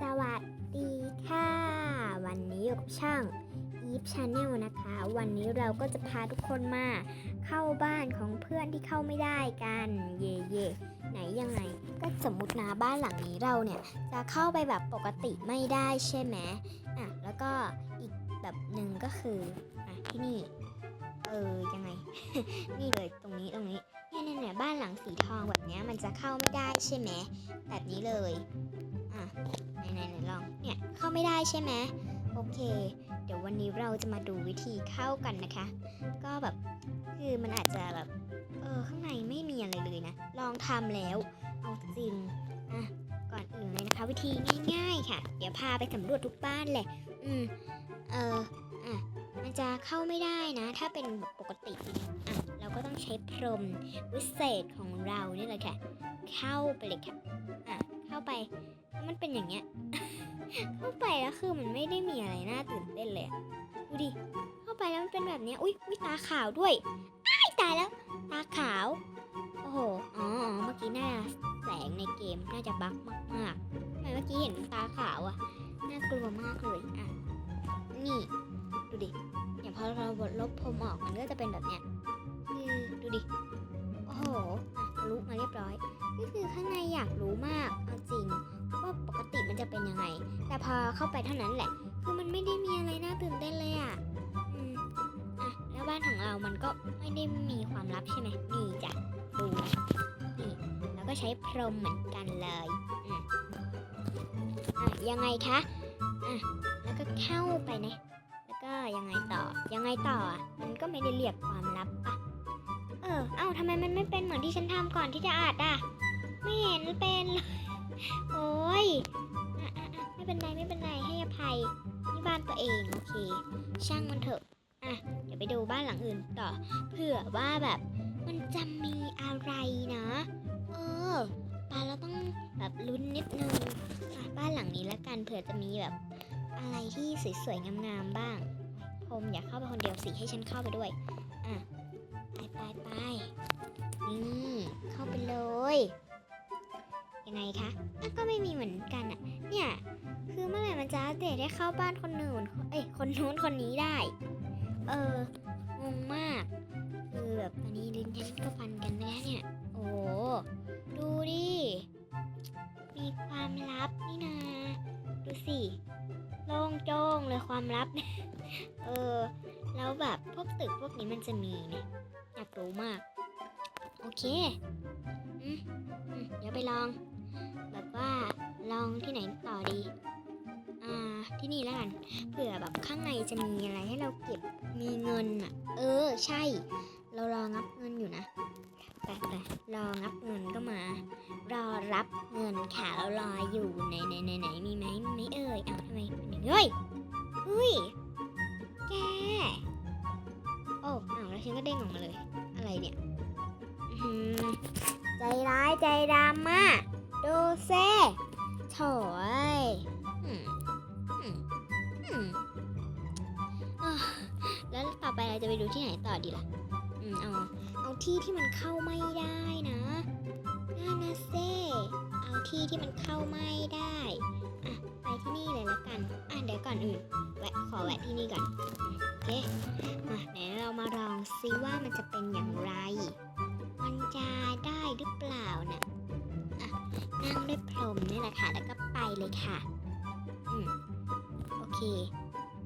สวัสดีค่ะ วันนี้อยู่กับช่าง Eve Channel นะคะ วันนี้เราก็จะพาทุกคนมา เข้าบ้านของเพื่อนที่เข้าไม่ได้กัน เย่เย่ไหนยังไง ก็สมมตินะบ้านหลังนี้เราเนี่ย จะเข้าไปแบบปกติไม่ได้ใช่ไหมอะแล้วก็อีกแบบหนึ่งก็คืออะที่นี่ เออยังไง นี่เลยตรงนี้ตรงนี้เนี่ยเนี่ยเนี่ยบ้านหลังสีทองแบบเนี้ยมันจะเข้าไม่ได้ใช่ไหมแบบนี้เลยอะ ไหนไหนลองเนี่ยเข้าไม่ได้ใช่ไหมโอเค เดี๋ยววันนี้เราจะมาดูวิธีเข้ากันนะคะ ก็แบบคือมันอาจจะแบบเออข้างในไม่มีอะไรเลยนะ ลองทำแล้ว เอาจริงอะก่อนอื่นเลยนะคะ วิธีง่าย ๆ ค่ะ เดี๋ยวพาไปสำรวจทุกบ้านเลยอืมเอออะมันจะเข้าไม่ได้นะ ถ้าเป็นแบบปกติอะเราก็ต้องใช้พรมวิเศษของเรานี่แหละค่ะ เข้าไปเลยค่ะอะ เข้าไปแล้วมันเป็นอย่างเงี้ย เข้าไปแล้วคือมันไม่ได้มีอะไรน่าตื่นเต้นเลยดูดิเข้าไปแล้วมันเป็นแบบเนี้ยอุ้ยอุ้ยตาขาวด้วยอ้ายตายแล้ว ตาขาวโอ้โหอ๋ออ๋อเมื่อกี้น่าแสงในเกมน่าจะบั๊กมากๆทำไมเมื่อกี้เห็นตาขาวอะน่ากลัวมากเลยอะนี่ดูดิอย่างพอเราบดลบพรมออกมันก็จะเป็นแบบเนี้ยคือดูดิโอ้โห ลุมาเรียบร้อยนี่คือข้างในอยากรู้มากเอาจริงว่าปกติมันจะเป็นยังไง แต่พอเข้าไปเท่านั้นแหละ คือมันไม่ได้มีอะไรน่าตื่นเต้นเลยอะอืมอะแล้วบ้านของเรามันก็ไม่ได้มีความลับใช่ไหมนี่จ้ะดูนี่แล้วก็ใช้พรมเหมือนกันเลยอืมอะยังไงคะอะแล้วก็เข้าไปนะแล้วก็ยังไงต่อยังไงต่ออะมันก็ไม่ได้เรียกความลับปะ ออเอ้าทำไมมันไม่เป็นเหมือนที่ฉันทำก่อนที่จะอัดอะ ไม่เห็นเป็นเลยโอ้ยไม่เป็นไรไม่เป็นไรให้อภัยนี่บ้านตัวเองโอเค ช่างมันเถอะอะเดี๋ยวไปดูบ้านหลังอื่นต่อเผื่อว่าแบบมันจะมีอะไรนะเออปาเราต้องแบบลุ้นนิดนึงบ้านหลังนี้ละกันเผื่อจะมีแบบอะไรที่สวยๆงามๆบ้างผมอยากเข้าไปคนเดียวสิให้ฉันเข้าไปด้วย ไปไปนี่ เข้าไปเลย ยังไงคะก็ไม่มีเหมือนกันอะเนี่ย คือเมื่อไหร่มันจะอัปเดตให้เข้าบ้านคนหนึ่งเอ้ย คนนู้นคนนี้ได้ เอองงมาก คือแบบตอนนี้ลิ้นฉันก็ฟันกันไปแล้วเนี่ย โอ้ดูดิ มีความลับนี่นา ดูสิโล่งโจ้งเลยความลับ เออ แล้วแบบพวกตึกพวกนี้มันจะมีเนี่ย อยากรู้มาก โอเคอืมอืมเดี๋ยวไปลอง แบบว่าลองที่ไหนต่อดี อ่า ที่นี่แล้วกัน เผื่อแบบข้างในจะมีอะไรให้เราเก็บ มีเงินอะ เออ ใช่ เรารองับเงินอยู่นะแต่แต่รองับเงินก็มา รอรับเงินค่ะเรารออยู่ไหนไหนไหนไหนมีไหมมีไหมเอ่ยอ้าวทำไมเป็นอย่างนี้เฮ้ยเฮ้ย ก็เด้งออกมาเลย อะไรเนี่ยอื้อหือใจร้ายใจดำมากดูเซ่โถ่เอ้ยอืมอืมอืมอะแล้วต่อไปเราจะไปดูที่ไหนต่อดีล่ะ อืม เอา เอาที่ที่มันเข้าไม่ได้นะนั่นนะเซ่เอาที่ที่มันเข้าไม่ได้อะไป ที่นี่เลยละกัน อะเดี๋ยวก่อนอื่น แวะขอแวะที่นี่ก่อนอืมโอเค มาไหนเรามาลองซิว่ามันจะเป็นอย่างไร มันจะได้หรือเปล่านะอะนั่งด้วยพรมนี่แหละค่ะ แล้วก็ไปเลยค่ะ อืม โอเค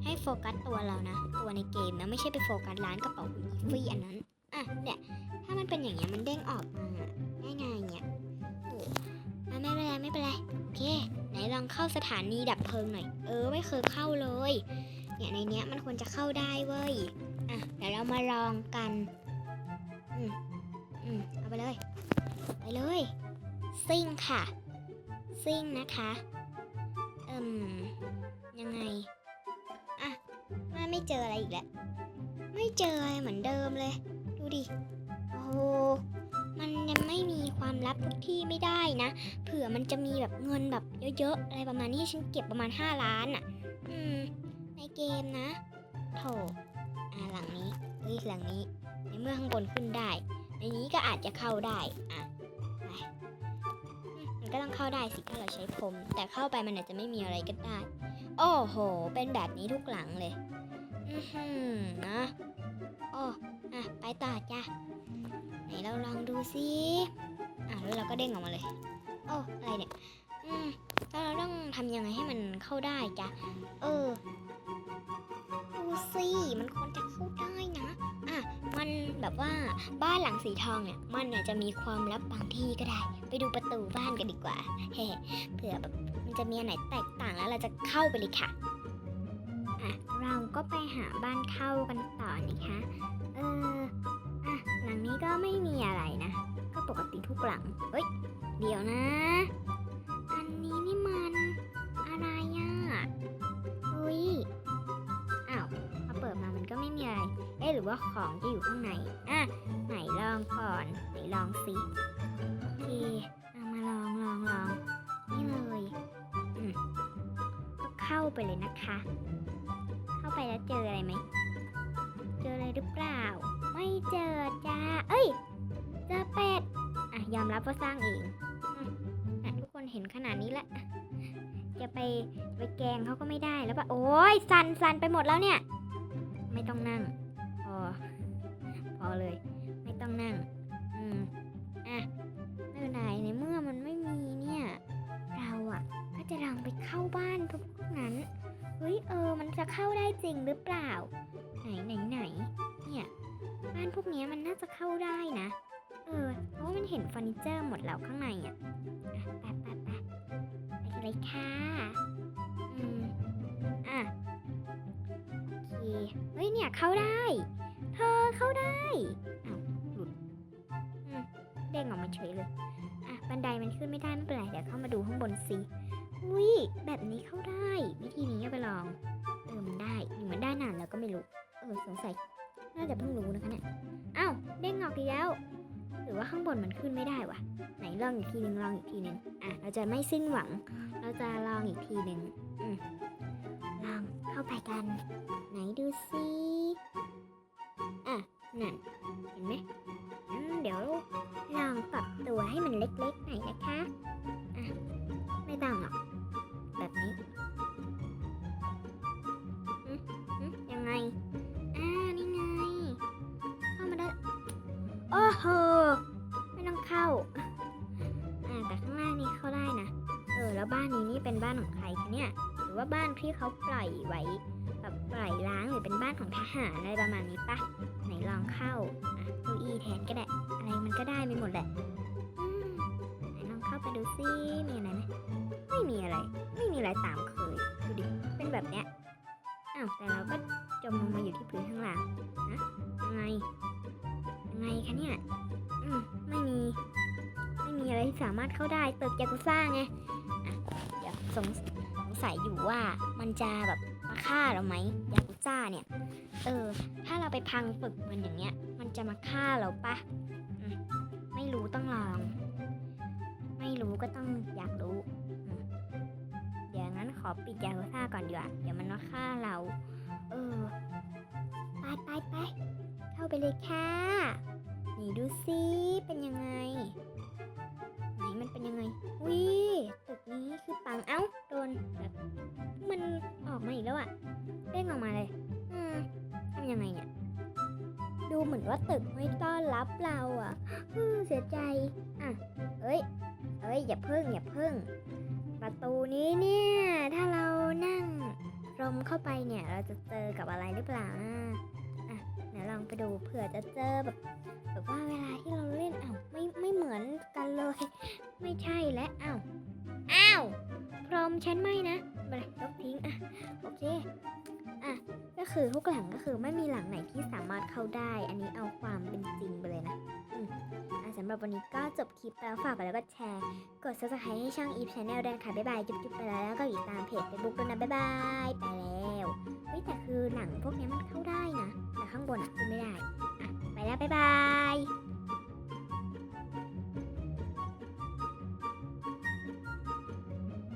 ให้โฟกัสตัวเรานะ ตัวในเกมนะ ไม่ใช่ไปโฟกัสร้านกระเป๋าอีฟรีอันนั้น อะ เนี่ย ถ้ามันเป็นอย่างเงี้ยมันเด้งออกมาได้ไงเนี่ยโอ้ไม่เป็นไรไม่เป็นไร โอเค ลองเข้าสถานีดับเพลิงหน่อย เออไม่เคยเข้าเลย เนี่ยในเนี้ยมันควรจะเข้าได้เว้ย อะเดี๋ยวเรามาลองกัน อืมอืมเอาไปเลย ไปเลย ซิ่งค่ะ ซิ่งนะคะเอืมยังไง อะมาไม่เจออะไรอีกแล้ว ไม่เจออะไรเหมือนเดิมเลย ดูดิ โอ้ มันยังไม่มีความลับทุกที่ไม่ได้นะ เผื่อมันจะมีแบบเงินแบบเยอะๆ อะไรประมาณนี้ฉันเก็บประมาณ 5 ล้านอะ อืม ในเกมนะโถอ่าหลังนี้เฮ้ยหลังนี้ ในเมื่อข้างบนขึ้นได้ ในนี้ก็อาจจะเข้าได้อะไปมันก็ต้องเข้าได้สิถ้าเราใช้พรมแต่เข้าไปมันอาจจะไม่มีอะไรก็ได้ โอ้โห เป็นแบบนี้ทุกหลังเลย อือหือนะโอ้อะไปต่อจ้ะ นเราลองดูสิอะแล้วเราก็เด้งออกมาเลย โอ้อะไรเนี่ย อืมแล้วเราต้องทำยังไงให้มันเข้าได้จ้ะ เออ ดูสิ มันควรจะเข้าได้นะ อะ มันแบบว่าบ้านหลังสีทองเนี่ย มันเนี่ยจะมีความลับบางที่ก็ได้ ไปดูประตูบ้านกันดีกว่าเฮ้เผื่อแบบมันจะมีอันไหนแตกต่างแล้วเราจะเข้าไปเลยค่ะ อะ เราก็ไปหาบ้านเข้ากันต่อนะคะ ก็ไม่มีอะไรนะ ก็ปกติทุกหลัง เฮ้ย เดี๋ยวนะ อันนี้นี่มันอะไรอะเฮ้ย อ้าวพอเปิดมามันก็ไม่มีอะไร เอ๊ะหรือว่าของจะอยู่ข้างใน อะ ไหนลองก่อน ไหนลองสิโอเคเอามาลองลองลองนี่เลยอืมก็เข้าไปเลยนะคะ เข้าไปแล้วเจออะไรไหม งเขาก็ไม่ได้แล้วปะโอ้ยสันสันไปหมดแล้วเนี่ย ไม่ต้องนั่ง พอ พอเลย ไม่ต้องนั่ง อืมอะไม่เป็นไรในเมื่อมันไม่มีเนี่ย เราอะ ก็จะลองไปเข้าบ้านพวกนั้นเฮ้ยเออ มันจะเข้าได้จริงหรือเปล่า ไหนไหนไหนเนี่ยบ้านพวกนี้มันน่าจะเข้าได้นะ เออเพราะว่ามันเห็นเฟอร์นิเจอร์หมดแล้วข้างในอะ เฮ้ยเนี่ยเข้าได้ เธอเข้าได้อ้าวหลุดอืมเด้งออกมาเฉยเลยอะบันไดมันขึ้นไม่ได้ไม่เป็นไรเดี๋ยวเข้ามาดูข้างบนสิอุ้ยแบบนี้เข้าได้ วิธีนี้เอาไปลองเออมันได้หรือมันได้นานแล้วก็ไม่รู้เออสงสัยน่าจะเพิ่งรู้นะคะเนี่ยอ้าวเด้งออกอีกแล้ว หรือว่าข้างบนมันขึ้นไม่ได้วะไหนลองอีกทีหนึ่งลองอีกทีหนึ่งอะเราจะไม่สิ้นหวัง เราจะลองอีกทีหนึ่งอืม ลองเข้าไปกัน ไหนดูสิอะนั่น เห็นไหมเดี๋ยวลองปรับตัวให้มันเล็กๆหน่อยนะคะ ว่าบ้านที่เขาปล่อยไว้แบบปล่อยล้างหรือเป็นบ้านของทหารอะไรประมาณนี้ปะไหนลองเข้าอะเก้าอี้แทนก็ได้อะไรมันก็ได้ไปหมดแหละไหนลองเข้าไปดูซิมีอะไรไหมไม่มีอะไร ไม่มีอะไรตามเคยดูดิเป็นแบบเนี้ยอ้าวแต่เราก็จมลงมาอยู่ที่พื้นข้างล่างนะยังไงยังไงคะเนี่ยอืมไม่มี ไม่มีอะไรที่สามารถเข้าได้ตึกยากุซ่าไงอะเดี๋ยวสงสง สัยอยู่ว่ามันจะแบบมาฆ่าเราไหมยากุซ่าเนี่ย เออ ถ้าเราไปพังตึกมันอย่างเงี้ย มันจะมาฆ่าเราปะไม่รู้ต้องลอง ไม่รู้ก็ต้องอยากรู้ เดี๋ยวงั้นขอปิดยากุซ่าก่อนดีกว่า เดี๋ยวมันมาฆ่าเรา เออ ไปไปไปเข้าไปเลยค่ะนี่ดูซิเป็นยังไง ไหนมันเป็นยังไงวิ นี้คือปังเอ้าโดนแบบมันออกมาอีกแล้วอะเด้งออกมาเลยอืมทำยังไงเนี่ย ดูเหมือนว่าตึกไม่ต้อนรับเราอะอเสียใจอะเอ้ยเอ้ยอย่าเพิ่งอย่าเพิ่ง ประตูนี้เนี่ย ถ้าเรานั่งลมเข้าไปเนี่ย เราจะเจอกับอะไรหรือเปล่านะอะเดี๋ยวลองไปดูเผื่อจะเจอแบบแบบว่าเวลาที่เราเล่นอ้าวไม่ไม่เหมือนกันเลย ไม่ใช่และอ้าว พรอมฉันไม่นะไปเลยกทิ้งอะโอเคอะก็คือทุกหลังก็คือไม่มีหลังไหนที่สามารถเข้าได้ อันนี้เอาความเป็นจริงไปเลยนะอืมอะสำหรับวันนี้ก็จบคลิปแล้วฝากกดไลค์กดแชร์ กด subscribe ให้ช่อง Eve Channel ด้วยนะคะบ๊ายบายจุ๊บๆไปแล้วแล้วก็ติดตามเพจ Facebook ด้วยนะบ๊ายบายไปแล้วเฮ้ยแต่คือหนังพวกนี้มันเข้าได้นะแต่ข้างบนอะคือไม่ได้อะไปแล้วบ๊ายบาย